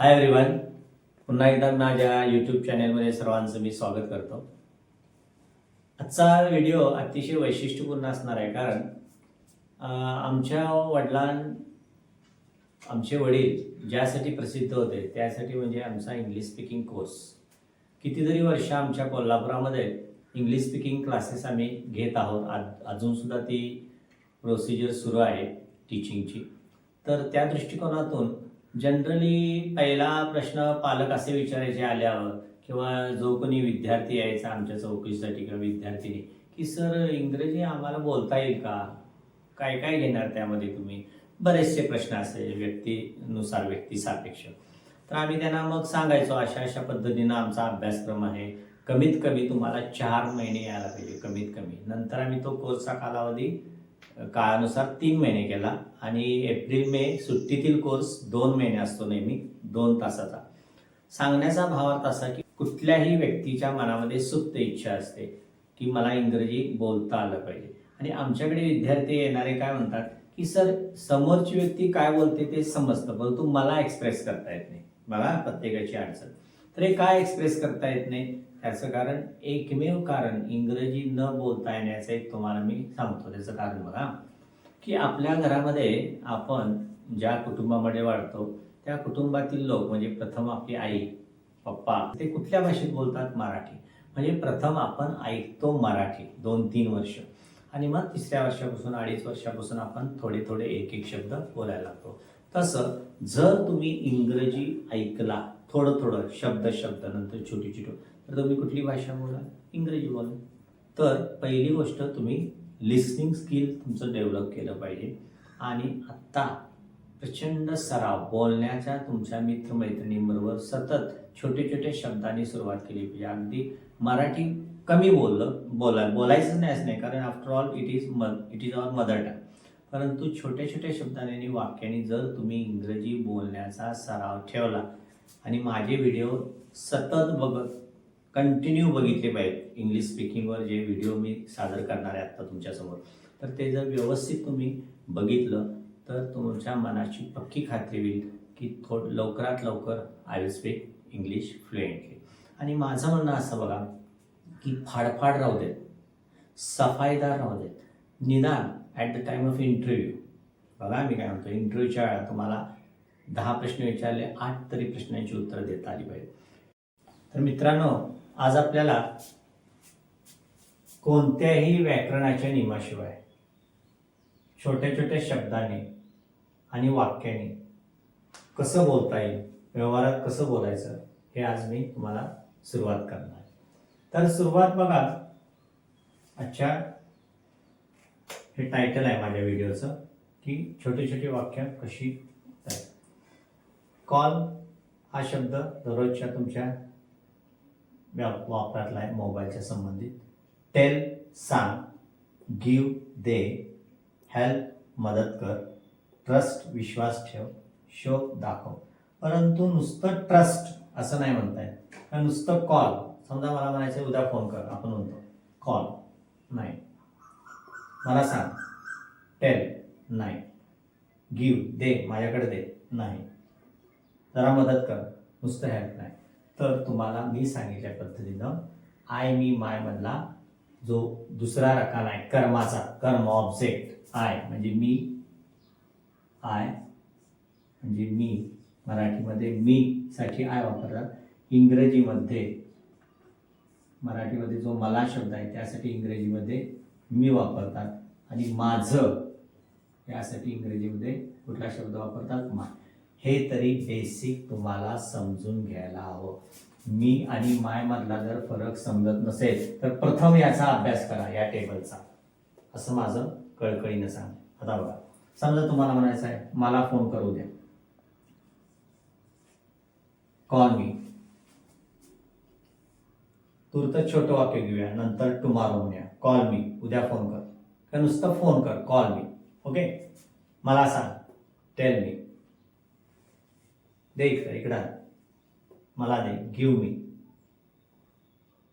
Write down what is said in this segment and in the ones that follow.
Hi everyone पुन्हा एकदा माझ्या यूट्यूब चॅनेलमध्ये सर्वांचं मी स्वागत करतो. आजचा व्हिडिओ अतिशय वैशिष्ट्यपूर्ण असणार आहे कारण आमच्या वडिलां आमचे वडील ज्यासाठी प्रसिद्ध होते त्यासाठी म्हणजे आमचा इंग्लिश स्पीकिंग कोर्स कितीतरी वर्ष आमच्या कोल्हापुरामध्ये इंग्लिश स्पीकिंग क्लासेस आम्ही घेत आहोत. आज अजूनसुद्धा ती प्रोसिजर सुरू आहे टीचिंगची तर त्या दृष्टिकोनातून जनरली पहिला प्रश्न पालक असे विचारायचे आल्यावर किंवा जो कोणी विद्यार्थी यायचा आमच्या चौकशीसाठी किंवा विद्यार्थीने की सर इंग्रजी आम्हाला बोलता येईल का? काय काय घेणार त्यामध्ये तुम्ही? बरेचसे प्रश्न असे व्यक्तीनुसार व्यक्ती सापेक्ष तर आम्ही त्यांना मग सांगायचो अशा अशा पद्धतीनं आमचा अभ्यासक्रम आहे. कमीत कमी तुम्हाला चार महिने यायला पाहिजे कमीत कमी. नंतर आम्ही तो कोर्सचा कालावधी काळानुसार तीन महिने केला आणि एप्रिल मे सुट्टीतील कोर्स दोन महिने असतो नेहमी दोन तासाचा. सांगण्याचा भावार्थ असा की कुठल्याही व्यक्तीच्या मनामध्ये सुप्त इच्छा असते की मला इंग्रजी बोलता आलं पाहिजे. आणि आमच्याकडे विद्यार्थी येणारे काय म्हणतात की सर समोरची व्यक्ती काय बोलते ते समजतं परंतु मला एक्सप्रेस करता येत नाही. मला प्रत्येकाची अडचण. तर हे काय एक्सप्रेस करता येत नाही? त्याचं कारण एकमेव कारण इंग्रजी न बोलता येण्याचं एक तुम्हाला मी सांगतो. त्याचं कारण बघा की आपल्या घरामध्ये आपण ज्या कुटुंबामध्ये वाढतो त्या कुटुंबातील लोक म्हणजे प्रथम आपली आई पप्पा ते कुठल्या भाषेत बोलतात? मराठी. म्हणजे प्रथम आपण ऐकतो मराठी दोन तीन वर्ष. आणि मग तिसऱ्या वर्षापासून अडीच वर्षापासून आपण थोडे थोडे एक एक शब्द बोलायला लागतो. तसं जर तुम्ही इंग्रजी ऐकला थोडं थोडं शब्द शब्द नंतर छोटी छोटी तर तुम्ही कुठली भाषा बोला? इंग्रजी बोला. तर पहिली गोष्ट तुम्ही लिस्निंग स्किल तुमचं डेव्हलप केलं पाहिजे. आणि आत्ता प्रचंड सराव बोलण्याच्या तुमच्या मित्रमैत्रिणींबरोबर सतत छोटे छोटे शब्दांनी सुरुवात केली पाहिजे. अगदी मराठी कमी बोललं बोला बोलायचं नाही असं नाही कारण after all it is um it is our mother tongue परंतु छोट्या छोट्या शब्दांनी आणि वाक्याने जर तुम्ही इंग्रजी बोलण्याचा सराव ठेवला आणि माझे व्हिडिओ सतत बघत कंटिन्यू बघितले पाहिजेत इंग्लिश स्पीकिंगवर जे व्हिडिओ मी सादर करणार आहे आत्ता तुमच्यासमोर. तर ते जर व्यवस्थित तुम्ही बघितलं तर तुमच्या मनाची पक्की खात्री होईल की थोड लवकरात लवकर I will speak English fluently आणि माझं म्हणणं असं बघा की फाडफाड राहू देत सफाईदार राहू देत निदान at the time of interview बघा मी काय म्हणतो इंटरव्ह्यूच्या वेळा तुम्हाला दहा प्रश्न विचारले आठ तरी प्रश्नांची उत्तरं देता आली पाहिजे तर मित्रांनो आज आपल्याला कोणत्याही व्याकरणाच्या नियमाशिवाय छोट्या छोट्या शब्दाने आणि वाक्याने कसं बोलता येईल व्यवहारात कसं बोलायचं हे आज मी तुम्हाला सुरुवात करणार तर सुरुवात बघा. अच्छा. हे टायटल आहे माझ्या व्हिडिओचं की छोटे छोटे वाक्य कशी कॉल हा शब्द दररोजच्या तुमच्या वापरातला आहे मोबाईलच्या संबंधित. टेल सांग गिव दे हेल्प मदत कर ट्रस्ट विश्वास ठेव शोक दाखव. परंतु नुसतं ट्रस्ट असं नाही म्हणताय. तर नुसतं कॉल समजा मला म्हणायचं उद्या फोन कर. आपण म्हणतो कॉल नाही. मला सांग टेल नाही. गिव दे माझ्याकडे दे. नाही. जरा मदत कर. नुसतं हेल्प नाही. तर तुम्हाला मी सांगितल्या पद्धतीनं आय मी माय मधला जो दुसरा रकाना आहे कर्माचा कर्म ऑब्जेक्ट आय म्हणजे मी आय म्हणजे मी मराठीमध्ये मी साठी आय वापरतात. इंग्रजीमध्ये मराठीमध्ये जो मला शब्द आहे त्यासाठी इंग्रजीमध्ये मी वापरतात. आणि माझं यासाठी इंग्रजीमध्ये कुठला शब्द वापरतात? मा. हे तरी बेसिक तुम्हाला समजून घ्यायला हवं. मी आणि माय मधला जर फरक समजत नसेल तर प्रथम याचा अभ्यास करा या टेबलचा. असं माझं कळकळीनं सांग. आता बघा. समजा तुम्हाला म्हणायचं आहे मला फोन करू द्या. कॉल मी तुर्त छोटं वाक्य घेऊया नंतर टुमारो म्हणूया. कॉल मी उद्या फोन कर. का नुसतं फोन कर. कॉल मी ओके मला सांग. टेल मी दे इकडं इकडं. मला दे गिव मी.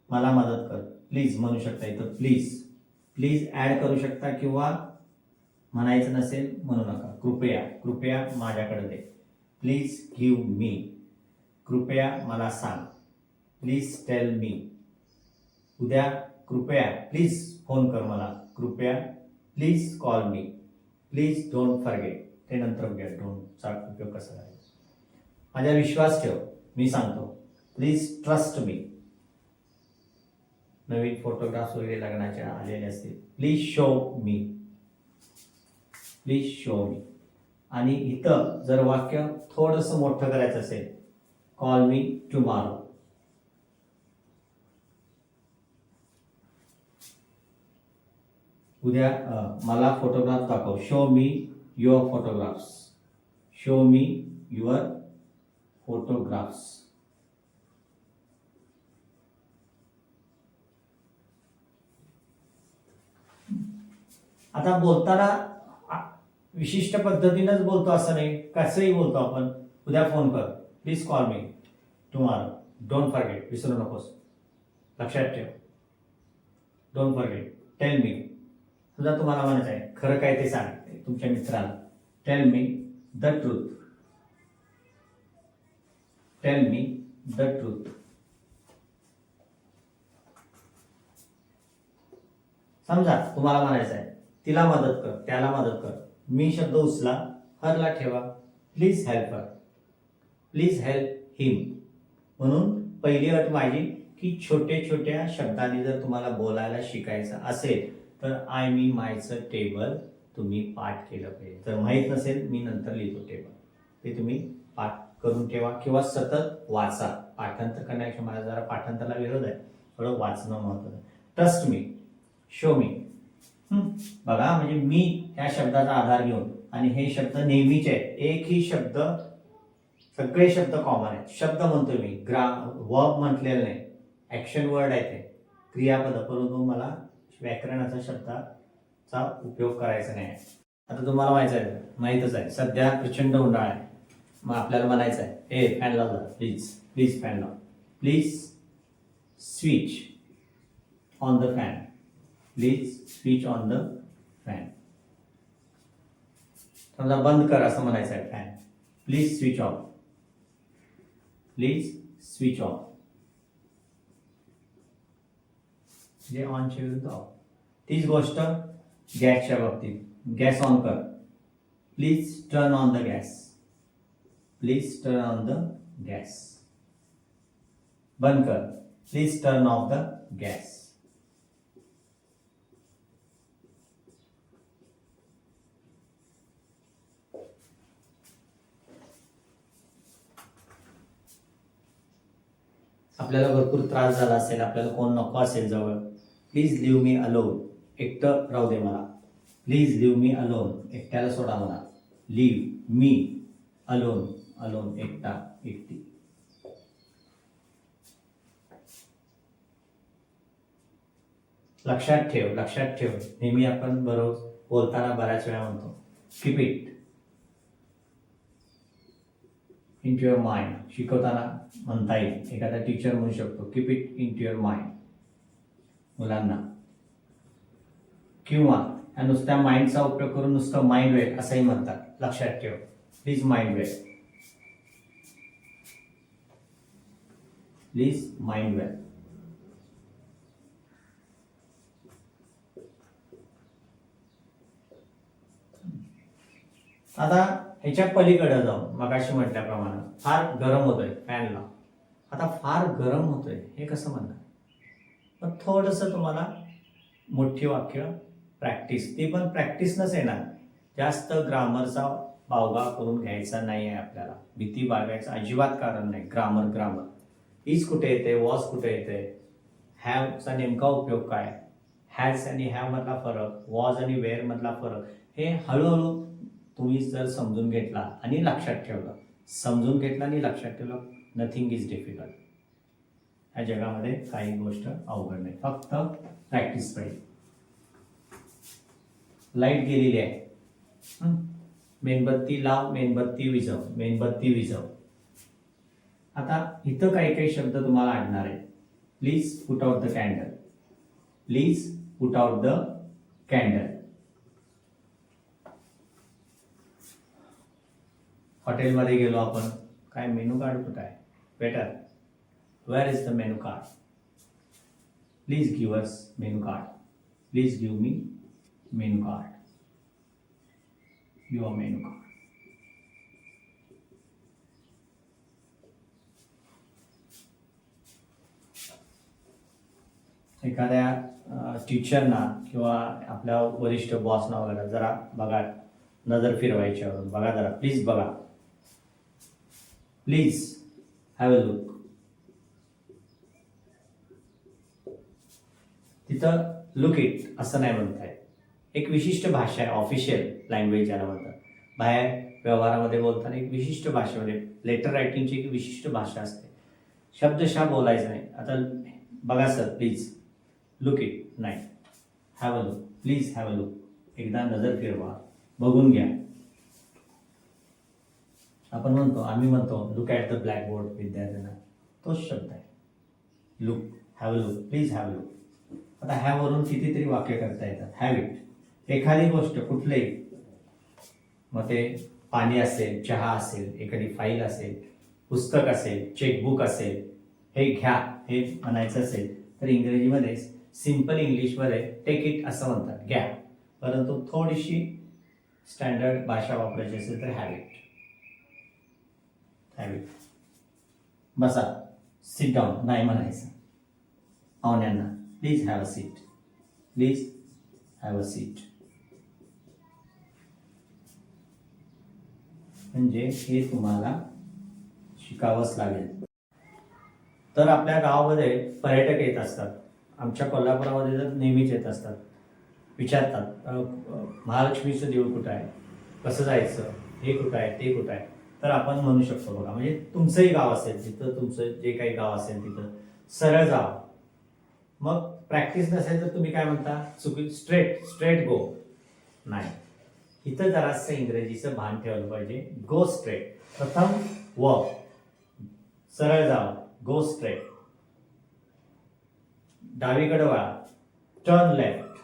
मला मदत कर. प्लीज म्हणू शकता इथं प्लीज प्लीज ॲड करू शकता किंवा म्हणायचं नसेल म्हणू नका. कृपया कृपया माझ्याकडे दे. प्लीज गिव मी कृपया मला सांग. प्लीज टेल मी उद्या कृपया प्लीज फोन कर मला. कृपया please call me please don't forget ते नंतर बघूया. डोंटचा उपयोग कसा आहे माझ्या विश्वास ठेव. मी सांगतो. प्लीज ट्रस्ट मी नवीन फोटोग्राफ्स वगैरे लग्नाच्या आलेले असतील. Please show me please show me आणि इथं जर वाक्य थोडंसं मोठं करायचं असेल कॉल मी टुमारो उद्या मला फोटोग्राफ दाखव. Show me your photographs show me your photographs आता बोलताना विशिष्ट पद्धतीनंच बोलतो असं नाही कसंही बोलतो आपण उद्या फोन कर. Please call me tomorrow don't forget विसरू नकोस. लक्षात ठेव. डोंट फॉरगेट टेल मी सुद्धा तुम्हाला म्हणायचं आहे. खरं काय ते सांग. तुमच्या मित्राला. Tell me the truth tell me the truth समजा तुम्हाला म्हणायचं आहे तिला मदत कर त्याला मदत कर. मी शब्द उचला हरला ठेवा. Please help her please help him म्हणून पहिली अट माझी की छोटे छोट्या शब्दांनी जर तुम्हाला बोलायला शिकायचं असेल तर आय मी मायचं टेबल तुम्ही पाठ केलं पाहिजे. जर माहीत नसेल मी नंतर लिहितो टेबल ते तुम्ही करून ठेवा किंवा सतत वाचा. पाठांतर करण्याच्या मला जरा पाठांतरला विरोध आहे. थोडं वाचणं महत्वाचं ट्रस्ट मी शो मी बघा म्हणजे मी ह्या शब्दाचा आधार घेऊन आणि हे शब्द नेहमीचे आहेत. एकही शब्द सगळे शब्द कॉमन आहेत. शब्द म्हणतोय मी. ग्रा वर्ब म्हटलेलं नाही. ॲक्शन वर्ड आहे ते. क्रियापद परंतु मला व्याकरणाचा शब्दाचा उपयोग करायचा नाही. आहे. आता तुम्हाला माहिती आहे माहीतच आहे. सध्या प्रचंड उन्हाळा आहे. मग आपल्याला म्हणायचं आहे हे फॅन लाव प्लीज प्लीज फॅन लाव. Please switch on the fan please switch on the fan समजा बंद कर असं म्हणायचं आहे fan please switch off please switch off जे ऑनच्या विरुद्ध ऑफ तीच गोष्ट गॅसच्या बाबतीत. गॅस ऑन कर. Please turn on the gas please turn on the gas बंद कर please turn off the gas आपल्याला भरपूर त्रास झाला असेल आपल्याला कोण नको असेल जवळ. प्लीज लिव्ह मी अलोन एकटं राहू दे मला. प्लीज लिव्ह मी अलोन एकट्याला सोडा मला. लिव्ह मी अलोन अलोन एकटा एकटी लक्षात ठेव लक्षात ठेव. नेहमी आपण बरोबर बोलताना बऱ्याच वेळा म्हणतो keep it into your mind शिकवताना म्हणता येईल. एखादा टीचर म्हणू शकतो keep it into your mind मुलांना. किंवा या नुसत्या माइंडचा उपयोग करून नुसतं माइंड वेळ असंही म्हणतात. लक्षात ठेव. Please mind well please mind well आता ह्याच्या पलीकडे जाऊन मगाशी म्हटल्याप्रमाणे फार गरम होतोय फॅनला. आता फार गरम होतोय हे कसं म्हणणार? पण थोडंसं तुम्हाला मोठी वाक्य प्रॅक्टिस ती पण प्रॅक्टिसनच येणार. जास्त ग्रामरचा बावगा करून घ्यायचा नाही आहे आपल्याला. भीती बाळगायचं अजिबात कारण नाही. Grammar grammar. इज कुठे येते वॉज कुठे येते? हॅवचा नेमका उपयोग काय? हॅज आणि हॅवमधला फरक वॉज आणि वेअरमधला फरक हे हळूहळू तुम्ही जर समजून घेतला आणि लक्षात ठेवलं समजून घेतलं आणि लक्षात ठेवलं नथिंग इज डिफिकल्ट ह्या जगामध्ये काही गोष्ट अवघड नाही. फक्त प्रॅक्टिस पाहिजे. लाइट गेलेली आहे. मेणबत्ती लाव मेणबत्ती विझव मेणबत्ती विझव. आता इथं काही काही शब्द तुम्हाला आणणार आहे please put out the candle please put out the candle हॉटेलमध्ये गेलो आपण. काय मेनू कार्ड कुठं आहे? Better where is the menu card please give us menu card please give me menu card your menu card एखाद्या टीचरना किंवा आपल्या वरिष्ठ बॉसना वगैरे जरा बघा नजर फिरवायची बघा जरा प्लीज बघा. प्लीज हॅव अ लुक तिथं लुक इट असं नाही म्हणताय एक विशिष्ट भाषा आहे ऑफिशियल लँग्वेज ज्याला म्हणतात. बाहेर व्यवहारामध्ये बोलताना एक विशिष्ट भाषेमध्ये लेटर रायटिंगची एक विशिष्ट भाषा असते. शब्दशः बोलायचं नाही. आता बघा sir please look it night have a look please have a look एकदा नजर फिरवा. बघून घ्या. आपण म्हणतो आम्ही म्हणतो look at the blackboard विद्यार्थ्यांना. तोच शब्द आहे. Look have a look please have a look आता हॅवरून कितीतरी वाक्य करता येतात. हॅव इट एखादी गोष्ट कुठलंही. मग ते पाणी असेल चहा असेल एखादी फाईल असेल पुस्तक असेल चेकबुक असेल हे घ्या. हे म्हणायचं असेल तर इंग्रजीमध्येच सिंपल इंग्लिशमध्ये टेक इट असं म्हणतात. घ्या. परंतु थोडीशी स्टँडर्ड भाषा वापरायची असेल तर हॅव इट हॅव इट बसा. सिट डाऊन नाही म्हणायचं. पाहुण्यांना please have a seat please have a seat म्हणजे हे तुम्हाला शिकावंच लागेल. तर आपल्या गावामध्ये पर्यटक येत असतात. आमच्या कोल्हापुरामध्ये तर नेहमीच येत असतात. विचारतात महालक्ष्मीचं देऊळ कुठं आहे? कसं जायचं? हे कुठं आहे? ते कुठं आहे? तर आपण म्हणू शकतो बघा म्हणजे तुमचंही गाव असेल तिथं तुमचं जे काही गाव असेल तिथं सरळ जावं मग प्रॅक्टिस नसेल तर तुम्ही काय म्हणता? चुकी स्ट्रेट स्ट्रेट गो नाही. इथं जरासं इंग्रजीचं भान ठेवलं पाहिजे. गो स्ट्रेट प्रथम व. सरळ जावं गो स्ट्रेट डावीकडे वळा टर्न लेफ्ट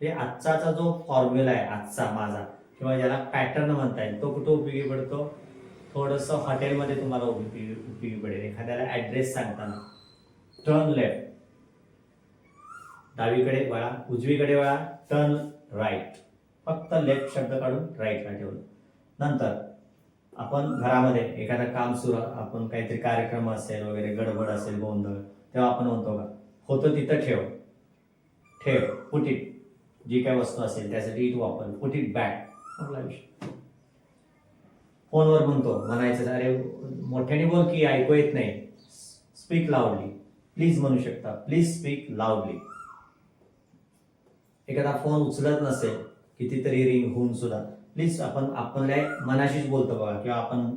हे आजचाचा जो फॉर्म्युला आहे आजचा माझा किंवा ज्याला पॅटर्न म्हणता येईल तो कुठं उपयोगी पडतो? थोडंसं हॉटेलमध्ये तुम्हाला उपयोगी उपयोगी पडेल. एखाद्याला ॲड्रेस सांगताना. टर्न लेफ्ट डावीकडे वळा उजवीकडे वळा टर्न राईट फक्त लेफ्ट शब्द काढून राईटला ठेवलं. नंतर आपण घरामध्ये एखादं काम सुरू आपण काहीतरी कार्यक्रम असेल वगैरे गडबड असेल गोंधळ तेव्हा आपण म्हणतो का? होतं तिथं ठेव. ठेव. पुट इट जी काय वस्तू असेल त्यासाठी इट वापर. पुट इट बॅक आपला विषय. फोनवर म्हणतो. म्हणायचं अरे मोठ्याने बोल की ऐकू येत नाही. स्पीक लावली प्लीज म्हणू शकता. प्लीज स्पीक लावली एखादा फोन उचलत नसेल कितीतरी रिंग होऊन सुद्धा प्लीज आपण आपल्या मनाशीच बोलतो बघा किंवा आपण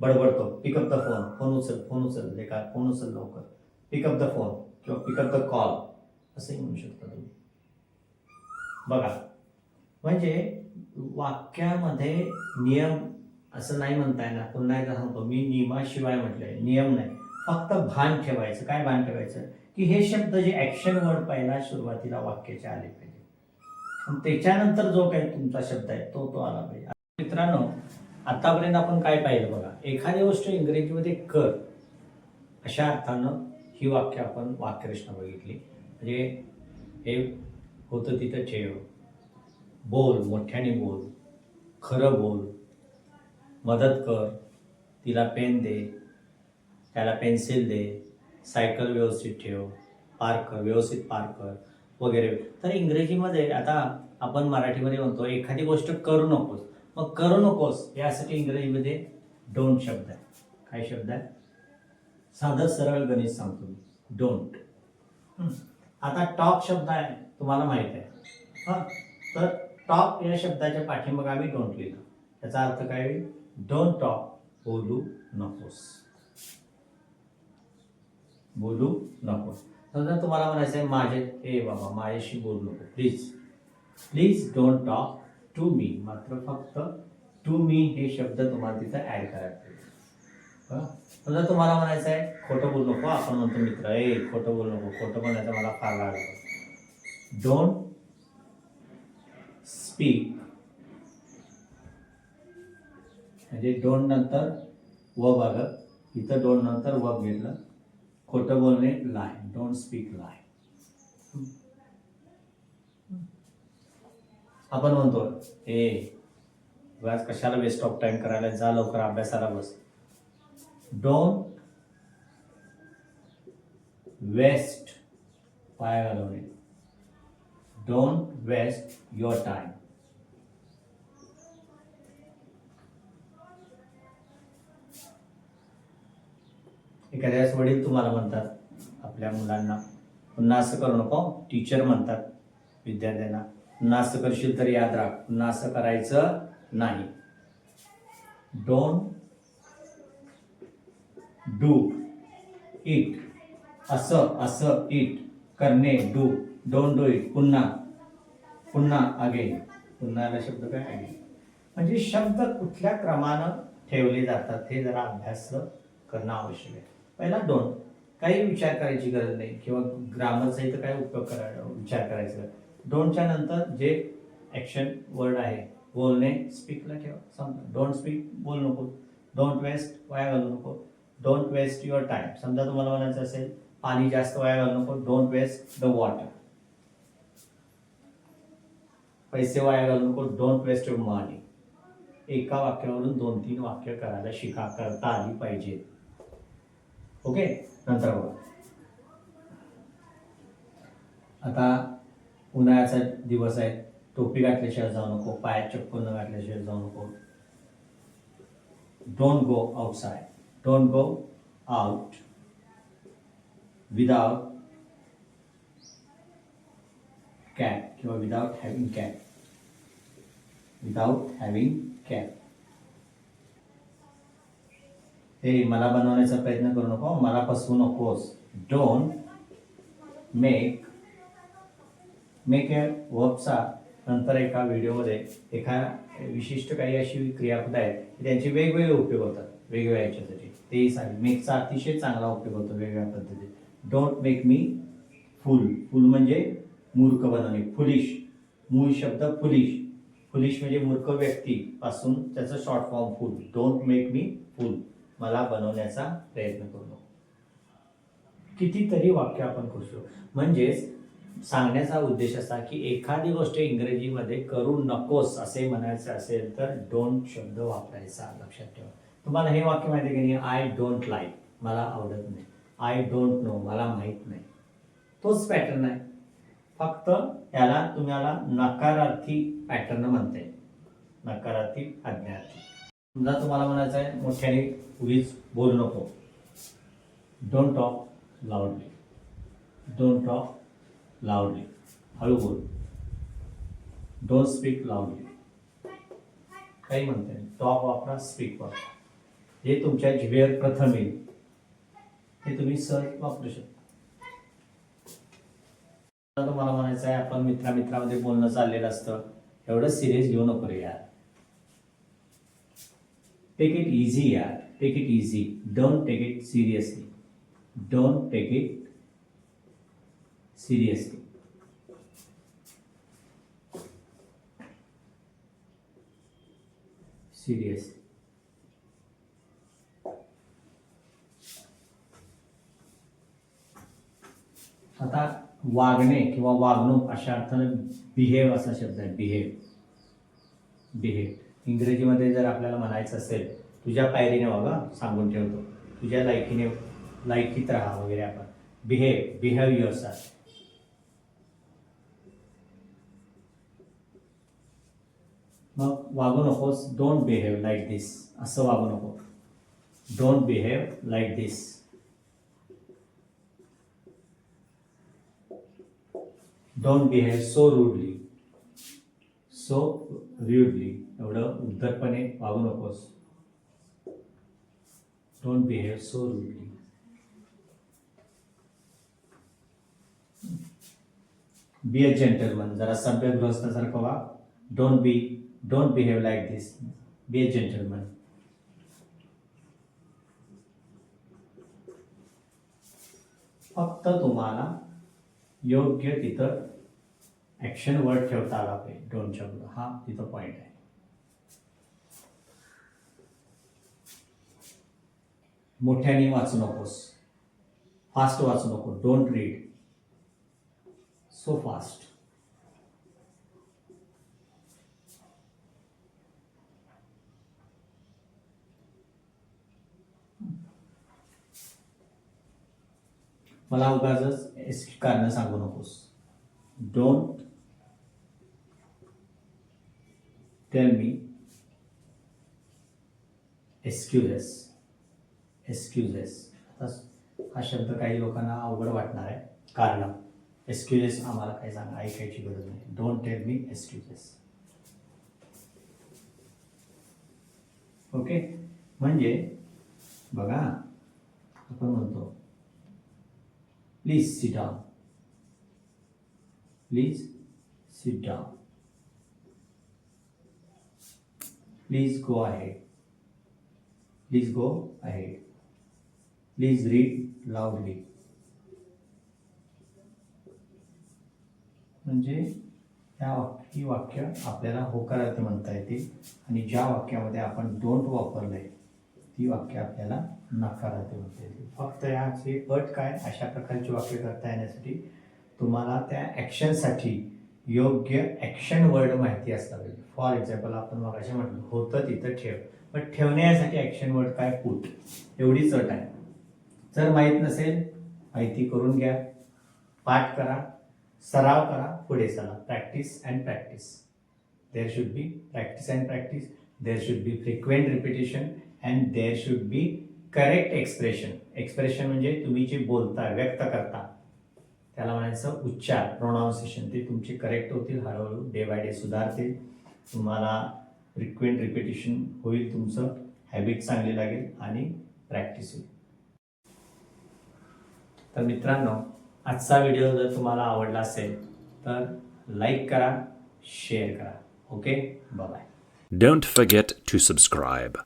बडबडतो. Pick up the phone phone उचल फोन उचल. जे फोन उचल लवकर. पिकअप द फोन किंवा पिकअप द कॉल असंही म्हणू शकता तुम्ही. बघा म्हणजे वाक्यामध्ये नियम असं नाही म्हणता येणार. पुन्हा एकदा सांगतो मी नियमाशिवाय म्हटलंय नियम नाही. फक्त भान ठेवायचं. काय भान ठेवायचं? की हे शब्द जे ऍक्शन वर्ड पहिला सुरुवातीला वाक्याचे आले पाहिजे आणि त्याच्यानंतर जो काही तुमचा शब्द आहे तो तो आला पाहिजे. मित्रांनो आतापर्यंत आपण काय पाहिलं बघा? एखादी गोष्ट इंग्रजीमध्ये कर अशा अर्थानं ही वाक्य आपण वाक्यरचना बघितली. म्हणजे हे होतं तिथं ठेव बोल मोठ्याने बोल खरं बोल मदत कर तिला पेन दे त्याला पेन्सिल दे सायकल व्यवस्थित ठेव पार्क कर व्यवस्थित पार्क कर वगैरे. तर इंग्रजीमध्ये आता आपण मराठीमध्ये म्हणतो एखादी गोष्ट करू नकोस. मग करू नकोस यासाठी इंग्रजीमध्ये डोंट शब्द आहे काय शब्द आहे साधं सरळ गणित सांगतो मी. डोंट आता टॉक शब्द आहे तुम्हाला माहीत आहे. हां. तर टॉक या शब्दाच्या पाठीमागे आम्ही डोंट लिहिलं त्याचा अर्थ काय? होईल डोंट टॉक बोलू नकोस. बोलू नकोस. समजा तुम्हाला म्हणायचं आहे माझे ए बाबा माझ्याशी बोलू नको. Please please don't talk to me मात्र फक्त टू मी हे शब्द तुम्हाला तिथं ॲड हं? समजा तुम्हाला म्हणायचं आहे खोटं बोलू नको आपण म्हणतो मित्र ए खोटं बोलू नको खोटं बोलायचं मला फार राग डोंट स्पीक म्हणजे डोंट नंतर व बघ इथं डोंट नंतर व घेतलं खोटं बोलणे लाय डोंट स्पीक लाय आपण म्हणतो ए व्याज कशाला वेस्ट ऑफ टाइम करायला जा लवकर अभ्यासाला बस. डोंट वेस्ट पाया घालवणे डोंट वेस्ट युअर टाइम. एखाद्या वडील तुम्हाला म्हणतात आपल्या मुलांना पुन्हा असं करू नको टीचर म्हणतात विद्यार्थ्यांना पुन्हा असं करशील तर याद राख पुन्हा असं करायचं नाही. Don't do it. असं असं इट. करणे डू. डोंट डू इट पुन्हा. पुन्हा अगेन. पुन्हाला शब्द काय? अगेन. म्हणजे शब्द कुठल्या क्रमानं ठेवले जातात हे जरा अभ्यास करणं आवश्यक आहे. पहिला डोंट काही विचार करायची गरज नाही. किंवा ग्रामरचा इथं काय उपयोग करायला विचार करायचा. डोंटच्या नंतर जे ॲक्शन वर्ड आहे बोलणे स्पीकला ठेवा. समजा. डोंट स्पीक बोल नको. डोंट वेस्ट वाया घालू नको. डोंट वेस्ट युअर टाइम समजा तुम्हाला म्हणायचं असेल पाणी जास्त वाया घालू नको. डोंट वेस्ट द वॉटर पैसे वाया घालू नको. डोंट वेस्ट युअर मनी एका वाक्यावरून दोन तीन वाक्य करायला शिका करता आली पाहिजे. ओके नंतर बघा. आता उन्हाळ्याचा दिवस आहे. टोपी घातल्याशिवाय जाऊ नको. पायात चप्पल न घातल्याशिवाय जाऊ नको. Don't go outside don't go out without cap किंवा without having cap without having cap हे मला बनवण्याचा प्रयत्न करू नको. मला फसवू नकोस. डोंट मेक मेक या वर्बचा नंतर एका व्हिडिओमध्ये एका विशिष्ट काही अशी क्रियापद आहेत त्यांचे वेगवेगळे उपयोग होतात. वेगवेगळ्या याच्यासाठी. तेही सांग मेकचा अतिशय चांगला उपयोग होतो वेगळ्या पद्धतीत. डोंट मेक मी फुल फुल म्हणजे मूर्ख बनवणे. फुलिश मूळ शब्द फुलिश फुलिश म्हणजे मूर्ख व्यक्ती पासून त्याचं short form fool don't make me fool मला बनवण्याचा प्रयत्न करू. कितीतरी वाक्य आपण करू. शकतो म्हणजेच सांगण्याचा उद्देश असा की एखादी गोष्ट इंग्रजीमध्ये करू नकोस असे म्हणायचे असेल तर डोंट शब्द वापरायचा लक्षात ठेवा. तुम्हाला हे वाक्य माहिती आहे की नाही? आय डोंट लाईक मला आवडत नाही. आय डोंट नो मला माहीत नाही. तोच पॅटर्न आहे. फक्त याला तुम्हाला नकारार्थी पॅटर्न म्हणता येईल नकारार्थी आज्ञार्थी. समजा तुम्हाला म्हणायचं आहे मोठ्याने उगीच बोलू नको. Don't talk loudly don't talk loudly हळू बोल. डोंट स्पीक लाऊडली काही म्हणता येईल टॉक वापरा स्पीक वापरा. जे तुमच्या जिभेवर प्रथम येईल. हे तुम्ही सहज वापरू शकता. तुम्हाला म्हणायचं आहे आपण मित्रामित्रामध्ये बोलणं चाललेलं असतं. एवढं सिरियस घेऊ नको रे यार. टेक इट इझी यार. Take it easy don't take it seriously don't take it seriously seriously आता वागणे किंवा वागणूक अशा अर्थानं बिहेव असा शब्द आहे बिहेव बिहेव इंग्रजीमध्ये जर आपल्याला म्हणायचं असेल तुझ्या पायरीने वागा सांगून ठेवतो. तुझ्या लायकीने लायकीत राहा वगैरे आपण. बिहेव बिहेव युअर सेल्फ मग वागू नकोस डोंट बिहेव लाईक दिस असं वागू नको. Don't behave like this don't behave so rudely so rudely एवढं उद्धटपणे वागू नकोस. Don't behave so rudely be a gentleman जरा सभ्य गृहस्थासारखं वा don't be don't behave like this be a gentleman फक्त तुम्हाला योग्य तिथं ॲक्शन वर्ड ठेवता आला पाहिजे डोंट शब्द हा तिथं पॉईंट आहे मोठ्याने वाचू नकोस फास्ट वाचू नको डोंट रीड सो फास्ट मला उगाच कारण सांगू नकोस don't tell me excuses excuses आता हा शब्द काही लोकांना अवघड वाटणार आहे. कारण एक्सक्युजेस आम्हाला काही सांगा, ऐकायची गरज नाही. Don't tell me excuses okay म्हणजे, बघा, आपण म्हणतो please sit down please sit down please go ahead please go ahead please read loudly म्हणजे ह्या वाक्य ही वाक्य आपल्याला होकारार्थ म्हणता येतील आणि ज्या वाक्यामध्ये आपण डोंट वापरलंय ती वाक्य आपल्याला नकारार्थ म्हणता येतील फक्त ह्याचे अट काय अशा प्रकारची वाक्य करता येण्यासाठी तुम्हाला त्या ॲक्शनसाठी योग्य ॲक्शन वर्ड माहिती असला पाहिजे फॉर एक्झाम्पल आपण मगाशी म्हटलं होतं तिथं ठेव. पण ठेवण्यासाठी ॲक्शन वर्ड काय पुट एवढीच अट आहे. जर माहीत नसेल माहिती करून घ्या. पाठ करा. सराव करा. पुढे चला practice and practice there should be practice and practice there should be frequent repetition and there should be correct expression expression म्हणजे तुम्ही जे बोलता व्यक्त करता. त्याला म्हणायचं उच्चार. प्रोनाऊन्सिएशन ते तुमचे करेक्ट होतील हळूहळू डे बाय डे सुधारतील. तुम्हाला फ्रिक्वेंट रिपिटेशन होईल तुमचं हॅबिट चांगली लागेल आणि प्रॅक्टिस होईल. तर मित्रांनो आजचा व्हिडिओ जर तुम्हाला आवडला असेल तर लाईक करा शेअर करा. Okay bye don't forget to subscribe